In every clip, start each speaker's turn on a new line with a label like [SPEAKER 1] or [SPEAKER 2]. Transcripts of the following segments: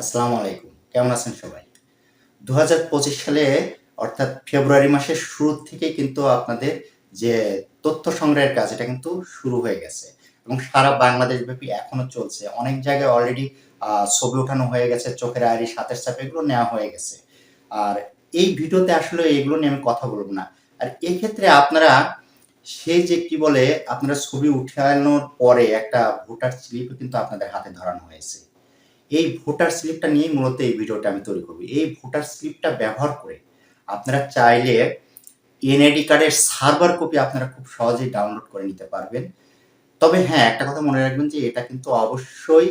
[SPEAKER 1] আসসালামু আলাইকুম। কেমন আছেন সবাই? দু হাজার পঁচিশ সালে, অর্থাৎ ফেব্রুয়ারি মাসের শুরু থেকে কিন্তু আপনাদের যে তথ্য সংগ্রহের কাজ, এটা কিন্তু শুরু হয়ে গেছে। এবং সারা বাংলাদেশ ব্যাপী এখনও চলছে। অনেক জায়গায় অলরেডি ছবি ওঠানো হয়ে গেছে, চোখের আইরি হাতের চাপ এগুলো নেওয়া হয়ে গেছে। আর এই ভিডিওতে আসলে এগুলো নিয়ে আমি কথা বলব না। আর ক্ষেত্রে আপনারা সেই যে কি বলে, আপনারা ছবি উঠানোর পরে একটা ভোটার স্লিপ কিন্তু আপনাদের হাতে ধরানো হয়েছে। এই ভোটার স্লিপটা নিয়ে মূলত এই ভিডিওটা আমি তৈরি করব। এই ভোটার স্লিপটা ব্যবহার করে আপনারা চাইলে এনআইডি কার্ডের সার্ভার কপি আপনারা খুব সহজেই ডাউনলোড করে নিতে পারবেন। তবে হ্যাঁ একটা কথা মনে রাখবেন যে এটা কিন্তু অবশ্যই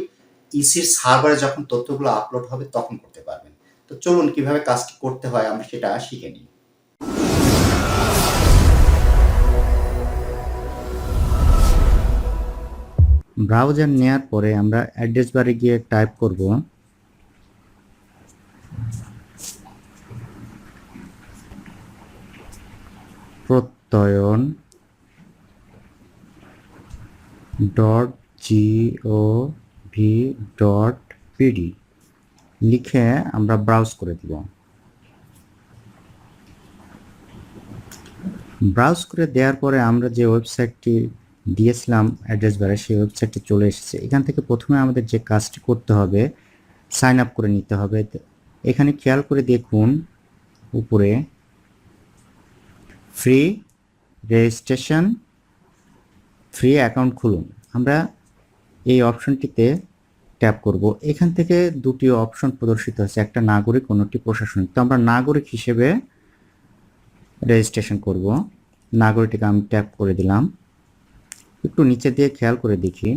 [SPEAKER 1] ইসির সার্ভারে যখন তথ্যগুলো আপলোড হবে তখন করতে পারবেন। তো চলুন কীভাবে কাজটি করতে হয় আমরা সেটা শিখে নিই। ব্রাউজার নেয়ার পরে আমরা অ্যাড্রেস বারে গিয়ে টাইপ করব। Prottoyon dot gov dot BD লিখে আমরা ব্রাউজ করে দিব। ব্রাউজ করে দেওয়ার পরে আমরা যে ওয়েবসাইটটি দিয়েছিলাম অ্যাড্রেস বারে, সেই ওয়েবসাইটটি চলে এসেছে। এখান থেকে প্রথমে আমাদের যে কাজটি করতে হবে সাইন আপ করে নিতে হবে। এখানে খেয়াল করে দেখুন, উপরে ফ্রি রেজিস্ট্রেশন ফ্রি অ্যাকাউন্ট খুলুন। আমরা এই অপশনটিতে ট্যাপ করব। এখান থেকে দুটি অপশন প্রদর্শিত হচ্ছে একটা নাগরিক, অন্যটি প্রশাসনিক। তো আমরা নাগরিক হিসেবে রেজিস্ট্রেশন করব। নাগরিকটিকে আমি ট্যাপ করে দিলাম। একটু নিচে দিয়ে খেয়াল করে দেখি।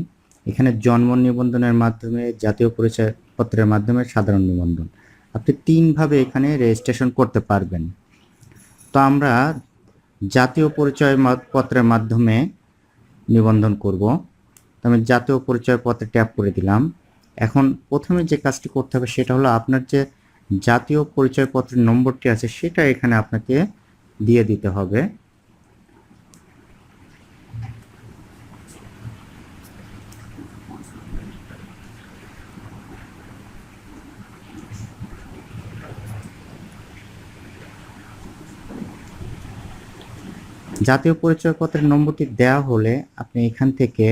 [SPEAKER 1] এখানে জন্ম নিবন্ধনের মাধ্যমে, জাতীয় পরিচয়পত্রের মাধ্যমে সাধারণ নিবন্ধন। আপনি তিনভাবে এখানে রেজিস্ট্রেশন করতে পারবেন। তো আমরা জাতীয় পরিচয় পত্রের মাধ্যমে নিবন্ধন করব। তো আমি জাতীয় পরিচয়পত্রে ট্যাপ করে দিলাম। এখন প্রথমে যে কাজটি করতে হবে সেটা হলো আপনার যে জাতীয় পরিচয়পত্রের নম্বরটি আছে সেটা এখানে আপনাকে দিয়ে দিতে হবে। জাতীয় পরিচয়পত্রের নম্বরটি দেওয়া হলে আপনি এখান থেকে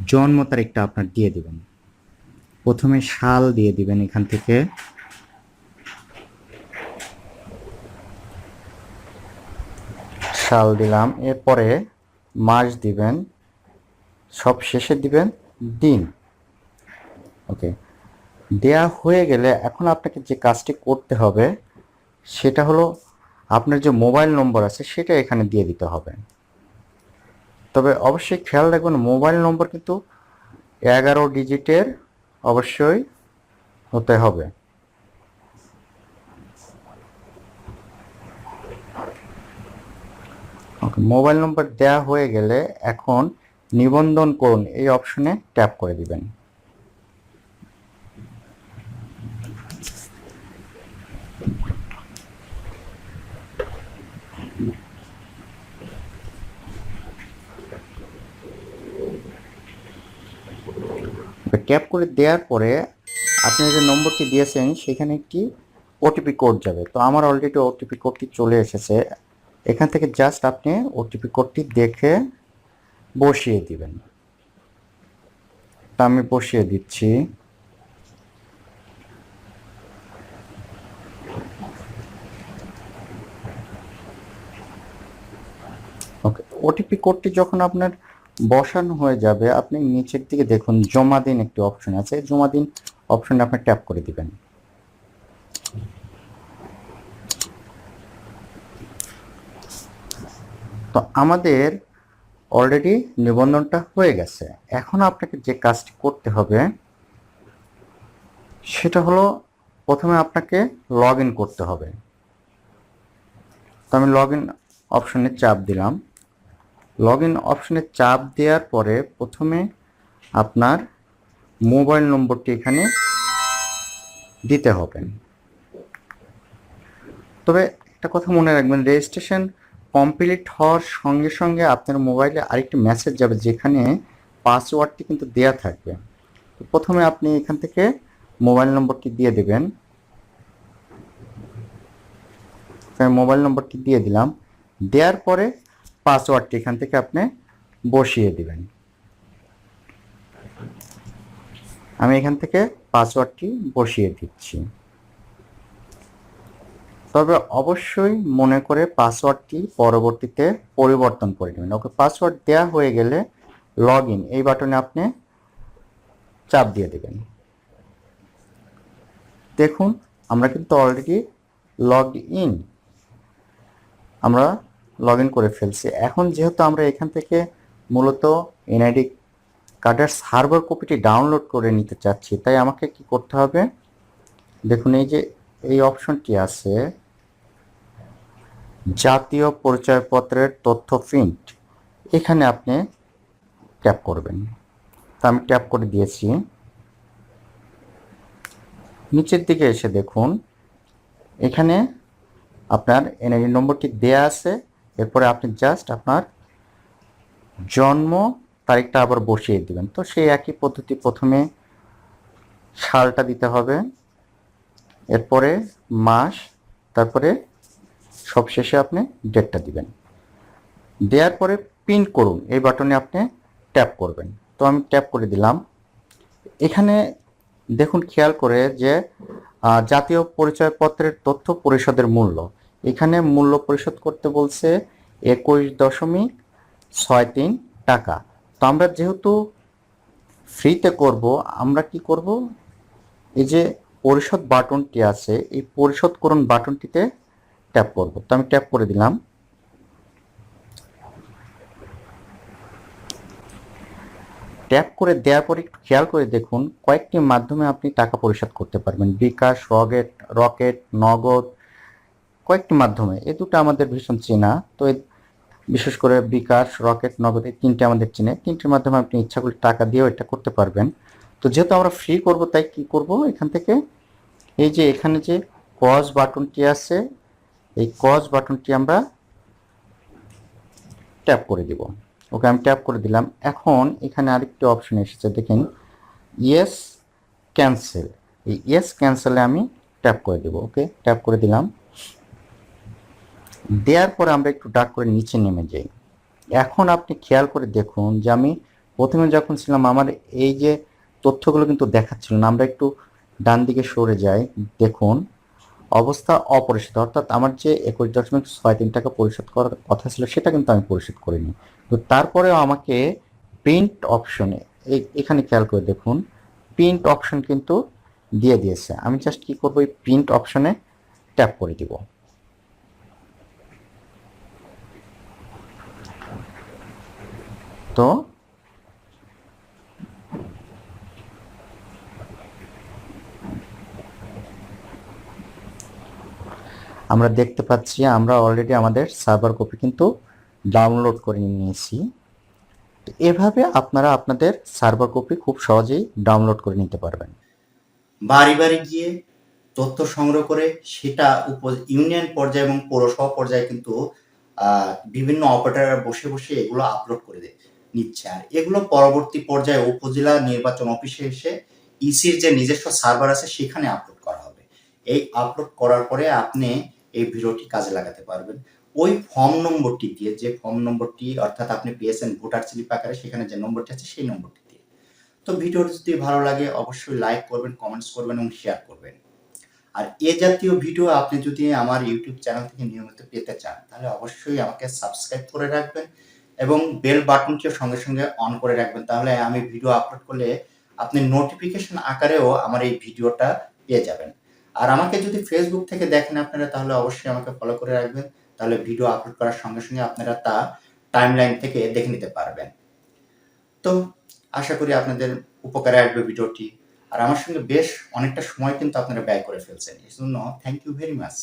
[SPEAKER 1] জন্ম তারিখটা আপনার দিয়ে দিবেন। প্রথমে সাল দিয়ে দিবেন এখান থেকে। সাল দিলাম, এরপরে মাস দিবেন, সব শেষে দিবেন দিন। ওকে। দেয়া হয়ে গেলে এখন আপনাকে যে কাজটি করতে হবে, সেটা হলো আপনার যে মোবাইল নম্বর আছে, সেটা এখানে দিয়ে দিতে হবে। তবে অবশ্যই খেয়াল রাখবেন, মোবাইল নম্বর কিন্তু এগারো ডিজিটের অবশ্যই হতে হবে। মোবাইল নম্বর দেয়া হয়ে গেলে এখন নিবন্ধন করুন, এই অপশনে ট্যাপ করে দিবেন। ট্যাপ করে দেওয়ার পরে আপনি যে নম্বরটি দিয়েছেন, সেখানে একটি ওটিপি কোড যাবে। তো আমার অলরেডি ওটিপি কোডটি চলে এসেছে। এখান থেকে জাস্ট আপনি ওটিপি কোডটি দেখে বসিয়ে দিবেন। তা আমি বসিয়ে দিচ্ছি। ওকে ওটিপি কোডটি যখন আপনার বসানো হয়ে যাবে, আপনি নিচের দিকে দেখুন জমা দিন একটি অপশন আছে জমা দিন অপশনে আপনি ট্যাপ করে দিবেন। তো আমাদের অলরেডি নিবন্ধনটা হয়ে গেছে। এখন আপনাকে যে কাজটি করতে হবে, সেটা হলো প্রথমে আপনাকে লগ করতে হবে। তো আমি লগ ইন অপশনে চাপ দিলাম। লগ ইন অপশনে চাপ দেওয়ার পরে প্রথমে আপনার মোবাইল নম্বরটি এখানে দিতে হবে। তবে একটা কথা মনে রাখবেন রেজিস্ট্রেশন কমপ্লিট হওয়ার সঙ্গে সঙ্গে আপনার মোবাইলে আরেকটি মেসেজ যাবে যেখানে পাসওয়ার্ডটি কিন্তু দেয়া থাকবে। প্রথমে আপনি এখান থেকে মোবাইল নম্বরটি দিয়ে দেবেন। মোবাইল নম্বরটি দিয়ে দিলাম। দেওয়ার পরে পাসওয়ার্ডটি এখান থেকে আপনি বসিয়ে দিবেন। আমি এখান থেকে পাসওয়ার্ডটি বসিয়ে দিচ্ছি। তবে অবশ্যই মনে করে পাসওয়ার্ডটি পরবর্তীতে পরিবর্তন করে নেবেন। ওকে, পাসওয়ার্ড দেওয়া হয়ে গেলে লগ এই বাটনে আপনি চাপ দিয়ে দেবেন। দেখুন, আমরা কিন্তু অলরেডি লগ ইন আমরা লগ করে ফেলছি। এখন যেহেতু আমরা এখান থেকে মূলত এনআইডি কার্ডের সার্ভার কপিটি ডাউনলোড করে নিতে চাচ্ছি, তাই আমাকে কি করতে হবে? দেখুন, এই যে, এই অপশনটি আছে। জাতীয় পরিচয়পত্রের তথ্য প্রিন্ট এখানে আপনি ট্যাপ করবেন। তা আমি ট্যাপ করে দিয়েছি। নিচের দিকে এসে দেখুন, এখানে আপনার এনআইডি নম্বরটি দেয়া আছে। এরপরে আপনি জাস্ট আপনার জন্ম তারিখটা আবার বসিয়ে দিবেন। তো সেই একই পদ্ধতি প্রথমে সালটা দিতে হবে। এরপরে মাস, তারপরে সবশেষে আপনি ডেটটা দিবেন। দেওয়ার পরে পিন করুন, এই বাটনে আপনি ট্যাপ করবেন। তো আমি ট্যাপ করে দিলাম। এখানে দেখুন, খেয়াল করে যে জাতীয় পরিচয়পত্রের তথ্য পরিষদের মূল্য। এখানে মূল্য পরিশোধ করতে বলছে একুশ দশমিক ছয় তিন টাকা। তো আমরা যেহেতু ফ্রিতে করব, আমরা কি করব? এই যে পরিশোধ বাটনটি আছে, এই পরিশোধ করুন বাটনটিতে ট্যাপ করব। তো আমি ট্যাপ করে দিলাম। ট্যাপ করে দেওয়ার পরে একটু খেয়াল করে দেখুন, কয়েকটি মাধ্যমে আপনি টাকা পরিশোধ করতে পারবেন। বিকাশ, রকেট রকেট, নগদ কয়েকটি মাধ্যমে এই দুটো আমাদের ভীষণ চেনা। তো বিশেষ করে বিকাশ, রকেট, নগদ, এই তিনটে আমাদের চেনে। তিনটির মাধ্যমে আপনি ইচ্ছা করলে টাকা দিয়েও এটা করতে পারবেন। তো যেহেতু আমরা ফ্রি করব, তাই কি করব? এখান থেকে এই যে এখানে যে কজ বাটনটি আছে, এই কজ বাটনটি আমরা ট্যাপ করে দিব। ওকে, আমি ট্যাপ করে দিলাম। এখন এখানে আরেকটি অপশন এসেছে, দেখেন। ইয়েস ক্যান্সেল এই ইয়েস ক্যান্সেলে আমি ট্যাপ করে দেবো। ওকে ট্যাপ করে দিলাম। দেওয়ার পরে আমরা একটু ডাক করে নিচে নেমে যাই। এখন আপনি খেয়াল করে দেখুন যে আমি প্রথমে যখন ছিলাম, আমার এই যে তথ্যগুলো কিন্তু দেখাচ্ছিল না, আমরা একটু ডান দিকে সরে যাই, দেখুন, অবস্থা অপরিশোধ অর্থাৎ আমার যে একুশ দশমিক ছয় তিন টাকা পরিশোধ করার কথা ছিল, সেটা কিন্তু আমি পরিশোধ করিনি। তো তারপরেও আমাকে প্রিন্ট অপশনে এখানে খেয়াল করে দেখুন প্রিন্ট অপশন কিন্তু দিয়ে দিয়েছে। আমি জাস্ট কি করব, এই প্রিন্ট অপশনে ট্যাপ করে দিব। তো? আমরা দেখতে পাচ্ছি, আমরা অলরেডি আমাদের সার্ভার কপি কিন্তু ডাউনলোড করে নিয়েছি। তো এভাবে আপনারা আপনাদের সার্ভার কপি খুব সহজেই ডাউনলোড করে নিতে পারবেন।
[SPEAKER 2] বাড়ি বাড়ি গিয়ে তথ্য সংগ্রহ করে সেটা উপ, ইউনিয়ন পর্যায়ে এবং পৌরসভা পর্যায়ে কিন্তু বিভিন্ন অপারেটররা বসে বসে এগুলো আপলোড করে দে- নিচ্ছে। আর এগুলো পরবর্তী পর্যায়ে উপজেলা নির্বাচন অফিসে এসে ইসির যে নিজস্ব সার্ভার আছে, সেখানে আপলোড করা হবে। এই আপলোড করার পরে আপনি এই ভিডিওটি কাজে লাগাতে পারবেন। ওই ফর্ম নম্বরটি দিয়ে, যে ফর্ম নম্বরটি, অর্থাৎ আপনি পেয়েছেন ভোটার স্লিপ আকারে, সেখানে যে নম্বরটি আছে, সেই নম্বরটি দিয়ে। তো ভিডিওটি যদি ভালো লাগে, অবশ্যই লাইক করবেন কমেন্টস করবেন এবং শেয়ার করবেন। আর এ জাতীয় ভিডিও আপনি যদি আমার ইউটিউব চ্যানেল থেকে নিয়মিত পেতে চান, তাহলে অবশ্যই আমাকে সাবস্ক্রাইব করে রাখবেন। এবং বেল বাটনটিও সঙ্গে সঙ্গে অন করে রাখবেন। তাহলে আমি ভিডিও আপলোড করলে আপনি নোটিফিকেশন আকারেও আমার এই ভিডিওটা পেয়ে যাবেন। আর আমাকে যদি ফেসবুক থেকে দেখেন আপনারা, তাহলে অবশ্যই আমাকে ফলো করে রাখবেন। তাহলে ভিডিও আপলোড করার সঙ্গে সঙ্গে আপনারা তা টাইমলাইন থেকে দেখে নিতে পারবেন। তো আশা করি আপনাদের উপকারে আসবে ভিডিওটি। আর আমার সঙ্গে বেশ অনেকটা সময় কিন্তু আপনারা ব্যয় করে ফেলছেন। এই জন্য থ্যাংক ইউ ভেরি মাচ